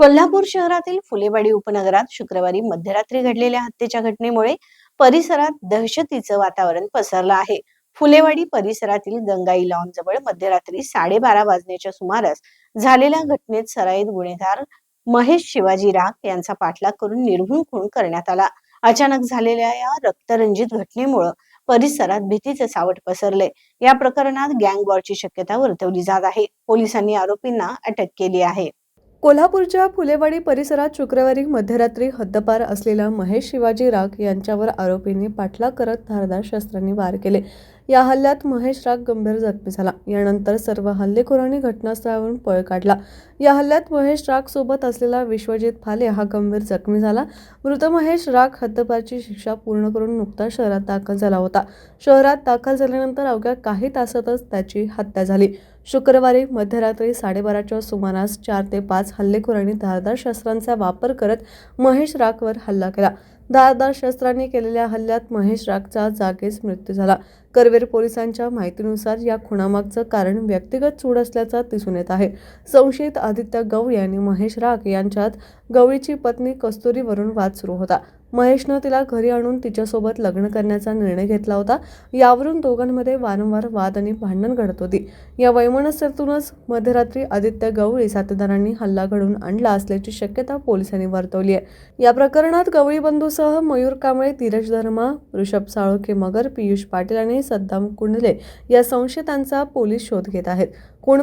कोल्हापूर शहरातील फुलेवाडी उपनगरात शुक्रवारी मध्यरात्री घडलेल्या हत्येच्या घटनेमुळे परिसरात दहशतीचं वातावरण पसरलं आहे. फुलेवाडी परिसरातील गंगाई लॉन जवळ मध्यरात्री साडेबारा वाजण्याच्या सुमारास झालेल्या घटनेत सराईत गुन्हेगार महेश शिवाजी राग यांचा पाठलाग करून निर्घुण खून करण्यात आला. अचानक झालेल्या या रक्तरंजित घटनेमुळं परिसरात भीतीचे सावट पसरले या प्रकरणात गँग वॉरची शक्यता वर्तवली जात आहे. पोलिसांनी आरोपींना अटक केली आहे. कोल्हापूरच्या फुलेवाडी परिसरात शुक्रवारी मध्यरात्री हद्दपार असलेला महेश शिवाजी राग यांच्यावर आरोपींनी पाठलाग करत धारदार शस्त्रांनी वार केले. या हल्ल्यात महेश राग गंभीर जखमी झाला. यानंतर सर्व हल्लेखोरांनी घटनास्थळावरून पळ काढला. या हल्ल्यात महेश राग सोबत असलेला विश्वजित फाले हा गंभीर जखमी झाला. मृत महेश राग हद्दपारची शिक्षा पूर्ण करून नुकताच शहरात दाखल झाला होता. शहरात दाखल झाल्यानंतर अवघ्या काही तासातच त्याची हत्या झाली. शुक्रवारी मध्यरात्री साडेबाराच्या सुमारास चार ते पाच हल्लेखोरांनी धारदार शस्त्रांचा वापर करत महेश रागवर हल्ला केला. धारदार शस्त्रांनी केलेल्या हल्ल्यात महेश रागचा जागीच मृत्यू झाला. करवीर पोलिसांच्या माहितीनुसार या खुणामागचं कारण व्यक्तिगत चूड असल्याचं दिसून येत आहे. संशयित आदित्य गवळी आणि महेश राग यांच्यात गवळीची पत्नी कस्तुरीवरून वाद सुरू होता. महेशनं तिला घरी आणून तिच्यासोबत लग्न करण्याचा निर्णय घेतला होता. यावरून दोघांमध्ये वारंवार वाद आणि भांडण घडत होती. या वैमनस्यातूनच मध्यरात्री आदित्य गवळी साथीदारांनी हल्ला घडवून आणला असल्याची शक्यता पोलिसांनी वर्तवली आहे. या प्रकरणात गवळी बंधूसह मयूर कांबळे धीरज धर्मा ऋषभ साळोखे मगर पियुष पाटील आणि सद्दाम कुंडले या संशयितांचा पोलीस शोध घेत आहेत.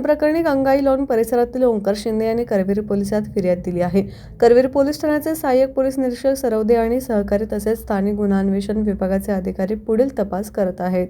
प्रकरणी गंगाई लॉन परिसरातील ओंकार शिंदे यांनी करवीर पोलिसात फिर्याद दिली आहे. करवीर पोलीस ठाण्याचे सहाय्यक पोलीस निरीक्षक सरवदे आणि सहकारी तसेच स्थानिक गुन्हा अन्वेषण विभागाचे अधिकारी पुढील तपास करत आहेत.